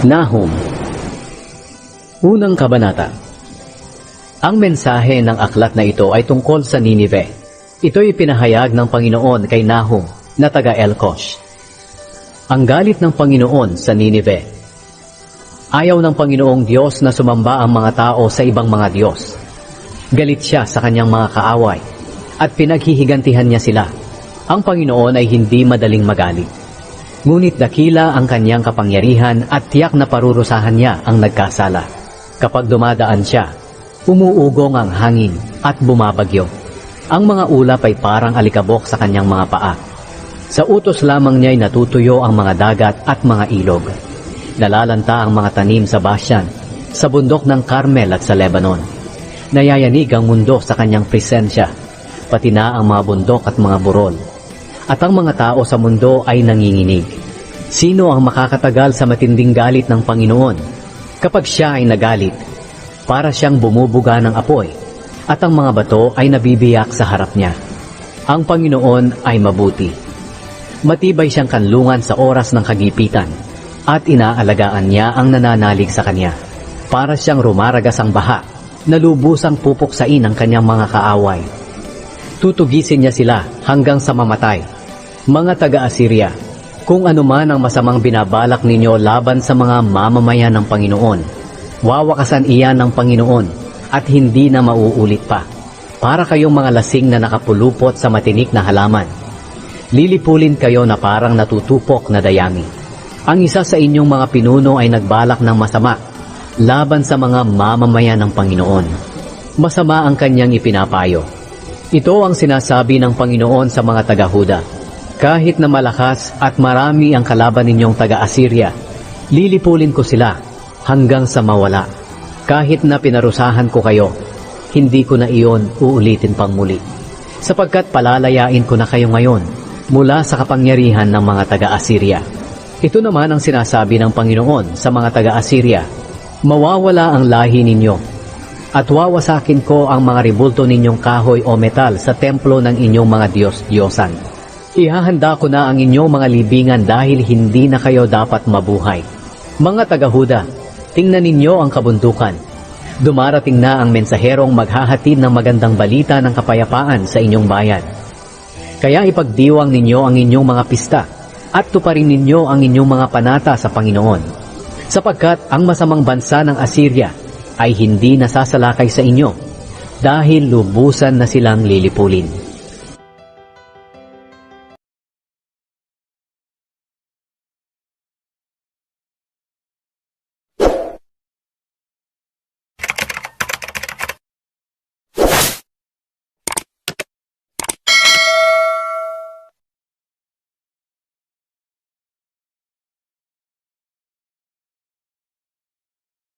Nahum Unang Kabanata Ang mensahe ng aklat na ito ay tungkol sa Ninive. Ito'y pinahayag ng Panginoon kay Nahum na taga Elkosh. Ang galit ng Panginoon sa Ninive. Ayaw ng Panginoong Diyos na sumamba ang mga tao sa ibang mga Diyos. Galit siya sa kanyang mga kaaway at pinaghihigantihan niya sila. Ang Panginoon ay hindi madaling magalit. Ngunit dakila ang kanyang kapangyarihan at tiyak na parurusahan niya ang nagkasala. Kapag dumadaan siya, umuugong ang hangin at bumabagyo. Ang mga ulap ay parang alikabok sa kanyang mga paa. Sa utos lamang niya ay natutuyo ang mga dagat at mga ilog. Nalalanta ang mga tanim sa Bashan, sa bundok ng Carmel at sa Lebanon. Nayayanig ang mundo sa kanyang presensya, pati na ang mga bundok at mga burol. At ang mga tao sa mundo ay nanginginig. Sino ang makakatagal sa matinding galit ng Panginoon? Kapag siya ay nagalit, para siyang bumubuga ng apoy, at ang mga bato ay nabibiyak sa harap niya. Ang Panginoon ay mabuti. Matibay siyang kanlungan sa oras ng kagipitan, at inaalagaan niya ang nananalig sa kanya. Para siyang rumaragas ang baha, nalubusang pupuksain ang kanyang mga kaaway. Tutugisin niya sila hanggang sa mamatay. Mga taga-Assyria, kung anuman ang masamang binabalak ninyo laban sa mga mamamayan ng Panginoon, wawakasan iyan ng Panginoon at hindi na mauulit pa. Para kayong mga lasing na nakapulupot sa matinik na halaman. Lilipulin kayo na parang natutupok na dayami. Ang isa sa inyong mga pinuno ay nagbalak ng masama laban sa mga mamamayan ng Panginoon. Masama ang kanyang ipinapayo. Ito ang sinasabi ng Panginoon sa mga taga-Huda. Kahit na malakas at marami ang kalaban ninyong taga-Assyria, lilipulin ko sila hanggang sa mawala. Kahit na pinarusahan ko kayo, hindi ko na iyon uulitin pang muli. Sapagkat palalayain ko na kayo ngayon mula sa kapangyarihan ng mga taga-Assyria. Ito naman ang sinasabi ng Panginoon sa mga taga-Assyria, Mawawala ang lahi ninyo, at wawasakin ko ang mga ribulto ninyong kahoy o metal sa templo ng inyong mga Diyos-Diyosan. Ihahanda ko na ang inyong mga libingan dahil hindi na kayo dapat mabuhay. Mga taga-Huda, tingnan ninyo ang kabundukan. Dumarating na ang mensaherong maghahatid ng magandang balita ng kapayapaan sa inyong bayan. Kaya ipagdiwang ninyo ang inyong mga pista at tuparin ninyo ang inyong mga panata sa Panginoon. Sapagkat ang masamang bansa ng Assyria ay hindi nasasalakay sa inyo dahil lubusan na silang lilipulin.